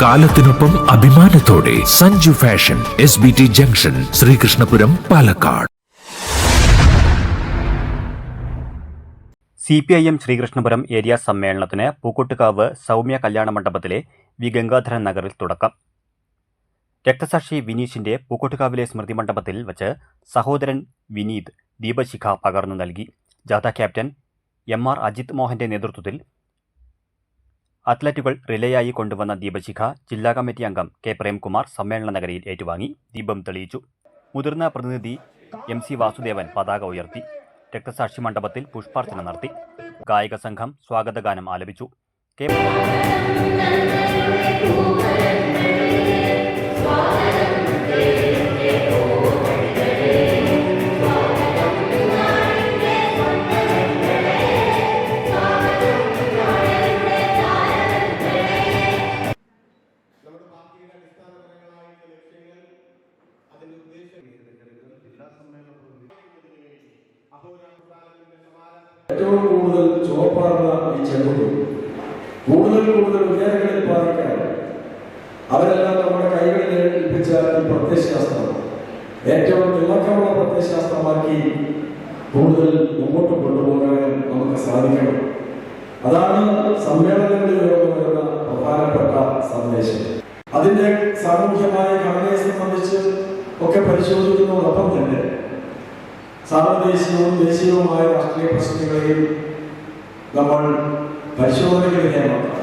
കാലത്തിനൊപ്പം അഭിമാനത്തോടെ Sanju fashion S B T junction Sreekrishnapuram Palakkad. C P I M Sreekrishnapuram area സമ്മേളനത്തിന് പൂക്കോട്ടുകാവ് സൗമ്യ കല്യാണ മണ്ഡപത്തിലെ V Gangadharan നഗറിൽ തുടക്കം. രക്തസാക്ഷി വിനീഷിന്റെ പൂക്കോട്ടുകാവിലെ സ്മൃതി മണ്ഡപത്തിൽ വച്ച് സഹോദരൻ വിനീത് ദീപശിഖ പകർന്നു നൽകി. ജാഥ ക്യാപ്റ്റൻ എം ആർ അജിത് മോഹന്റെ നേതൃത്വത്തിൽ അത്ലറ്റുകൾ റിലേയായി കൊണ്ടുവന്ന ദീപശിഖ ജില്ലാ കമ്മിറ്റി അംഗം കെ പ്രേംകുമാർ സമ്മേളന നഗരിയിൽ ഏറ്റുവാങ്ങി. ദീപം തെളിയിച്ചു. മുതിർന്ന പ്രതിനിധി എം സി വാസുദേവൻ പതാക ഉയർത്തി. രക്തസാക്ഷി മണ്ഡപത്തിൽ പുഷ്പാർച്ചന നടത്തി. ഗായക സംഘം സ്വാഗതഗാനം ആലപിച്ചു. കെ ഏറ്റവും കൂടുതൽ ചുവപ്പാർന്ന ഈ ചെറുതു. കൂടുതൽ കൂടുതൽ ഉയരങ്ങളിൽ പാലിക്കാൻ അവരെല്ലാം നമ്മുടെ കൈകളിൽ ഏൽപ്പിച്ച ഈ പ്രത്യശാസ്ത്രം ഏറ്റവും തിളക്കമുള്ള പ്രത്യശാസ്ത്രമാക്കി കൂടുതൽ മുമ്പോട്ട് കൊണ്ടുപോകാൻ നമുക്ക് സാധിക്കണം. അതാണ് സമ്മേളനങ്ങളിൽ വരുന്ന പ്രധാനപ്പെട്ട അതിന്റെ സാമൂഹ്യമായ ഘടനയെ സംബന്ധിച്ച് ഒക്കെ പരിശോധിക്കുന്നതോടൊപ്പം തന്നെ സാർവദേശീയവും ദേശീയവുമായ രാഷ്ട്രീയ പ്രശ്നങ്ങളെയും നമ്മൾ പരിശോധനയ്ക്ക് വിധേയമാക്കണം